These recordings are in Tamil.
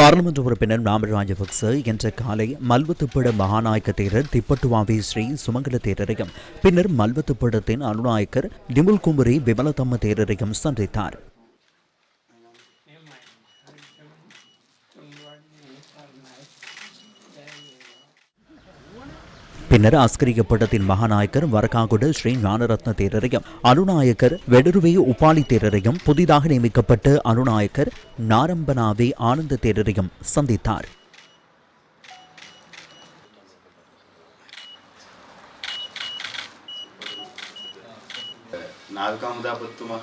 பாராளுமன்ற உறுப்பினர் நாமல் ராஜபக்ச இன்று காலை மல்வத்துப்பிட மகாநாயக்க தேரர் திப்பட்டுவாவி ஸ்ரீ சுமங்கல தேரரையும் பின்னர் மல்வத்துப்பிடத்தின் அனுநாயக்கர் நிமுல் குமரி விமலதம்ம தேரரையும் சந்தித்தார். பின்னர் அஸ்கரிய படத்தின் மகாநாயக்கர் வரகாகுட ஸ்ரீ ஞானரத்ன தேரரையும் அருநாயக்கர் வெடுருவே உபாலி தேரரையும் புதிதாக நியமிக்கப்பட்ட அருநாயக்கர் நாரம்பனாவே ஆனந்த தேரரையும் சந்தித்தார். நால்காமதா பத்துமா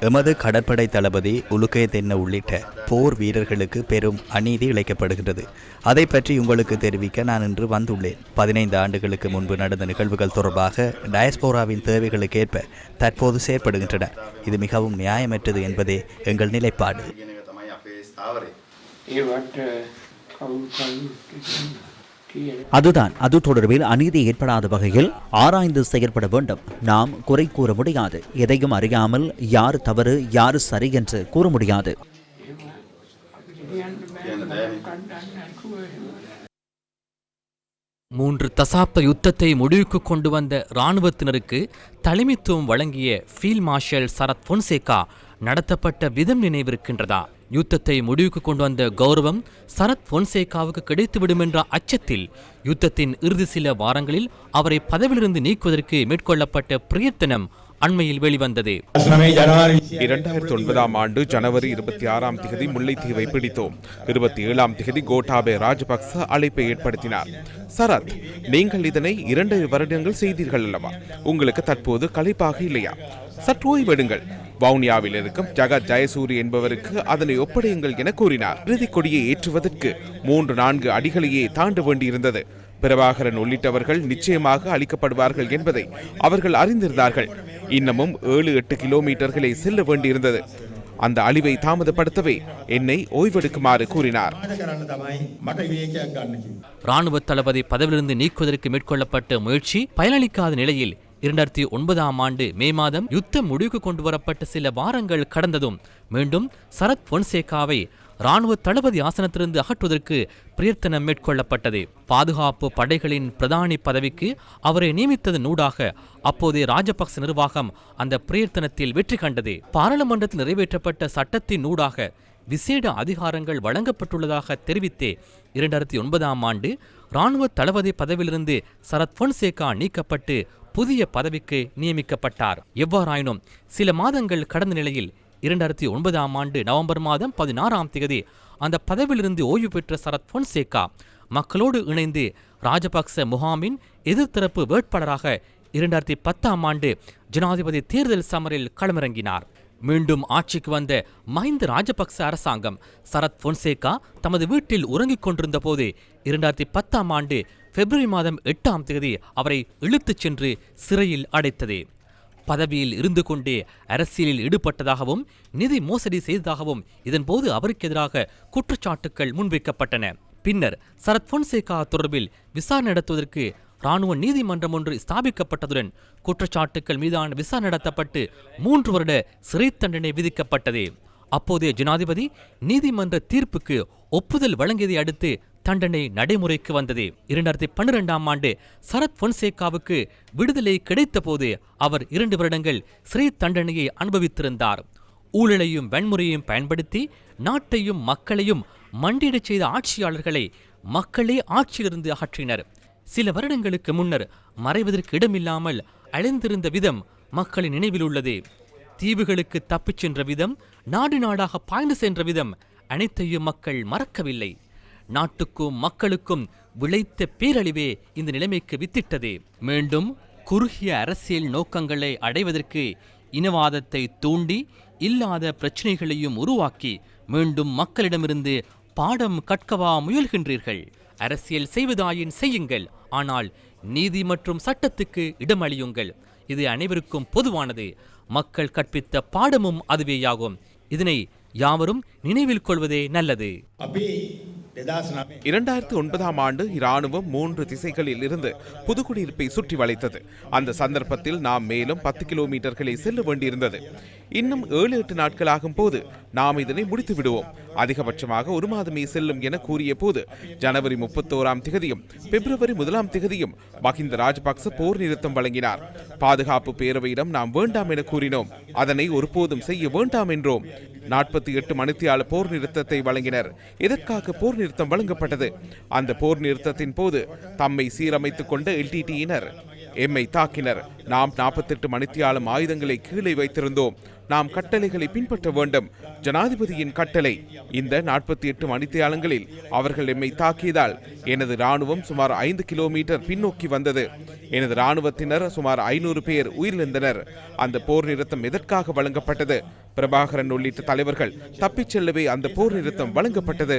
எமது கடற்படை தளபதி உலுகே தென்ன உள்ளிட்ட போர் வீரர்களுக்கு பெரும் அநீதி இழைக்கப்படுகின்றது. அதை பற்றி உங்களுக்கு தெரிவிக்க நான் இன்று வந்துள்ளேன். பதினைந்து ஆண்டுகளுக்கு முன்பு நடந்த நிகழ்வுகள் தொடர்பாக டயஸ்போராவின் தேவைகளுக்கேற்ப தற்போது செயற்படுகின்றன. இது மிகவும் நியாயமற்றது என்பதே எங்கள் நிலைப்பாடு. அதுதான் அது தொடர்பில் அநீதி ஏற்படாத வகையில் ஆராய்ந்து செயற்பட வேண்டும். நாம் குறை கூற முடியாது. எதையும் அறியாமல் யார் தவறு யார் சரி என்று கூற முடியாது. மூன்று தசாப்த யுத்தத்தை முடிவுக்கு கொண்டு வந்த இராணுவத்தினருக்கு தலைமைத்துவம் வழங்கிய ஃபீல்ட் மார்ஷல் சரத் பொன்சேகா நடத்தப்பட்ட விதம் நினைவிருக்கின்றதா? யுத்தத்தை முடிவுக்கு கொண்டு வந்த கௌரவம் சரத் பொன்சேகாவுக்கு கிடைத்துவிடும் என்ற அச்சத்தில் யுத்தத்தின் இறுதி சில வாரங்களில் அவரை பதவியிலிருந்து நீக்குவதற்கு மேற்கொள்ளப்பட்ட பிரயத்தனம் அண்மையில் வெளிவந்தது. இரண்டாயிரத்தி ஒன்பதாம் ஆண்டு ஜனவரி இருபத்தி ஆறாம் திகதி முல்லைத்தீவை பிடித்தோம். இருபத்தி ஏழாம் திகதி கோட்டாபே ராஜபக்ச அழைப்பை ஏற்படுத்தினார். சரத் நீங்கள் இதனை இரண்டு வருடங்கள் செய்தீர்கள் அல்லவா? உங்களுக்கு தற்போது களைப்பாக இல்லையா? சற்று ஓய்வெடுங்கள் வவுனியாவில் இருக்கும் ஜகத் ஜெயசூரி என்பவருக்கு அதனை ஒப்படையுங்கள் என கூறினார். இறுதி கொடியை ஏற்றுவதற்கு மூன்று நான்கு அடிகளையே தாண்ட வேண்டியிருந்தது. பிரபாகரன் உள்ளிட்டவர்கள் நிச்சயமாக அளிக்கப்படுவார்கள் என்பதை அவர்கள் அறிந்திருந்தார்கள். இன்னமும் ஏழு எட்டு கிலோமீட்டர்களை செல்ல வேண்டியிருந்தது. அந்த அழிவை தாமதப்படுத்தவே என்னை ஓய்வெடுக்குமாறு கூறினார். ராணுவ தளபதி பதவியிலிருந்து நீக்குவதற்கு மேற்கொள்ளப்பட்ட முயற்சி பயனளிக்காத நிலையில் இரண்டாயிரத்தி ஒன்பதாம் ஆண்டு மே மாதம் யுத்தம் முடிவுக்கு கொண்டு வரப்பட்ட சில வாரங்கள் கடந்ததும் மீண்டும் சரத் பொன்சேகாவை இராணுவ தளபதி ஆசனத்திலிருந்து அகற்றுவதற்கு பிரயத்தனம் மேற்கொள்ளப்பட்டது. பாதுகாப்பு படைகளின் பிரதானி பதவிக்கு அவரை நியமித்ததன் ஊடாக அப்போதைய ராஜபக்ச நிர்வாகம் அந்த பிரயத்தனத்தில் வெற்றி கண்டது. பாராளுமன்றத்தில் நிறைவேற்றப்பட்ட சட்டத்தின் ஊடாக விசேட அதிகாரங்கள் வழங்கப்பட்டுள்ளதாக தெரிவித்தே இரண்டாயிரத்தி ஒன்பதாம் ஆண்டு இராணுவ தளபதி பதவியிலிருந்து சரத் பொன்சேகா நீக்கப்பட்டு புதிய பதவிக்கு நியமிக்கப்பட்டார். எவ்வாறாயினும் சில மாதங்கள் கடந்த நிலையில் இரண்டாயிரத்தி ஒன்பதாம் ஆண்டு நவம்பர் மாதம் பதினாறாம் தேதி அந்த பதவியிலிருந்து ஓய்வு பெற்ற சரத் பொன்சேகா மக்களோடு இணைந்து ராஜபக்ச முகாமின் எதிர்த்தரப்பு வேட்பாளராக இரண்டாயிரத்தி பத்தாம் ஆண்டு ஜனாதிபதி தேர்தல் சமரில் களமிறங்கினார். மீண்டும் ஆட்சிக்கு வந்த மஹிந்த ராஜபக்ச அரசாங்கம் சரத் பொன்சேகா தமது வீட்டில் உறங்கிக் கொண்டிருந்த போது இரண்டாயிரத்தி பத்தாம் ஆண்டு பிப்ரவரி மாதம் எட்டாம் தேதி அவரை இழுத்துச் சென்று சிறையில் அடைத்தது. பதவியில் இருந்து கொண்டே அரசியலில் ஈடுபட்டதாகவும் நிதி மோசடி செய்ததாகவும் இதன்போது அவருக்கு எதிராக குற்றச்சாட்டுக்கள் முன்வைக்கப்பட்டன. பின்னர் சரத் பொன்சேகா தொடர்பில் விசாரணை நடத்துவதற்கு ராணுவ நீதிமன்றம் ஒன்று ஸ்தாபிக்கப்பட்டதுடன் குற்றச்சாட்டுக்கள் மீதான விசாரணை நடத்தப்பட்டு மூன்று வருட சிறை தண்டனை விதிக்கப்பட்டது. அப்போதைய ஜனாதிபதி நீதிமன்ற தீர்ப்புக்கு ஒப்புதல் வழங்கியதை அடுத்து தண்டனை நடைமுறைக்கு வந்தது. இரண்டாயிரத்தி பன்னிரெண்டாம் ஆண்டு சரத் பொன்சேகாவுக்கு விடுதலை கிடைத்தபோது அவர் இரண்டு வருடங்கள் சிறை தண்டனையை அனுபவித்திருந்தார். ஊழலையும் வன்முறையையும் பயன்படுத்தி நாட்டையும் மக்களையும் மண்டியிடச் செய்த ஆட்சியாளர்களை மக்களே ஆட்சியிலிருந்து அகற்றினர். சில வருடங்களுக்கு முன்னர் மறைவதற்கு இடமில்லாமல் அழிந்திருந்த விதம் மக்களின் நினைவில் உள்ளது. தீவுகளுக்கு தப்பிச் சென்ற விதம் நாடு நாடாக பாய்ந்து சென்ற விதம் அனைத்தையும் மக்கள் மறக்கவில்லை. நாட்டுக்கும் மக்களுக்கும் விளைத்த பேரழிவே இந்த நிலைமைக்கு வித்திட்டது. மீண்டும் குறுகிய அரசியல் நோக்கங்களை அடைவதற்கு இனவாதத்தை தூண்டி இல்லாத பிரச்சனைகளையும் உருவாக்கி மீண்டும் மக்களிடமிருந்து பாடம் கற்கவா முயல்கின்றீர்கள். அரசியல் செய்வதாயின் செய்யுங்கள் ஆனால் நீதி மற்றும் சட்டத்துக்கு இடமளியுங்கள். இது அனைவருக்கும் பொதுவானது. மக்கள் கற்பித்த பாடமும் அதுவேயாகும். இதனை யாவரும் நினைவில் கொள்வதே நல்லது. இரண்டாயிரத்தி ஒன்பதாம் ஆண்டு இராணுவம் மூன்று திசைகளில் இருந்து புதுக்குடியிருப்பை சுற்றி வளைத்தது. அந்த சந்தர்ப்பத்தில் நாம் மேலும் பத்து கிலோமீட்டர்களை செல்ல வேண்டியிருந்தது. இன்னும் ஏழு எட்டு நாட்களாகும் போது நாம் இதனை முடித்து விடுவோம். அதிகபட்சமாக ஒரு மாதமே செல்லும் என கூறிய போது ஜனவரி முப்பத்தோராம் திகதியும் பிப்ரவரி முதலாம் திகதியும் மஹிந்த ராஜபக்ச போர் நிறுத்தம் வழங்கினார். பாதுகாப்பு பேரவையிடம் நாம் வேண்டாம் என கூறினோம். அதனை ஒருபோதும் செய்ய வேண்டாம் என்றோம். நாற்பத்தி எட்டு மணித்தியால போர் நிறுத்தத்தை வழங்கினர். எதற்காக போர் நிறுத்தம் வழங்கப்பட்டது. அந்த போர் நிறுத்தத்தின் போது தம்மை சீரமைத்துக் கொண்ட எல்டிடியினர் எம்மை தாக்கினர். நாம் நாற்பத்தெட்டு மணித்தியாலும் ஆயுதங்களை கீழே வைத்திருந்தோம். நாம் கட்டளைகளை பின்பற்ற வேண்டும். ஜனாதிபதியின் கட்டளை இந்த நாற்பத்தி எட்டு மணித்தியாலங்களில் அவர்கள் எம்மை தாக்கியதால் எனது ராணுவம் சுமார் ஐந்து கிலோமீட்டர் பின்னோக்கி வந்தது. எனது ராணுவத்தினர் சுமார் ஐநூறு பேர் உயிரிழந்தனர். அந்த போர் நிறுத்தம் எதற்காக வழங்கப்பட்டது? பிரபாகரன் உள்ளிட்ட தலைவர்கள் தப்பிச் செல்லவே அந்த போர் நிறுத்தம் வழங்கப்பட்டது.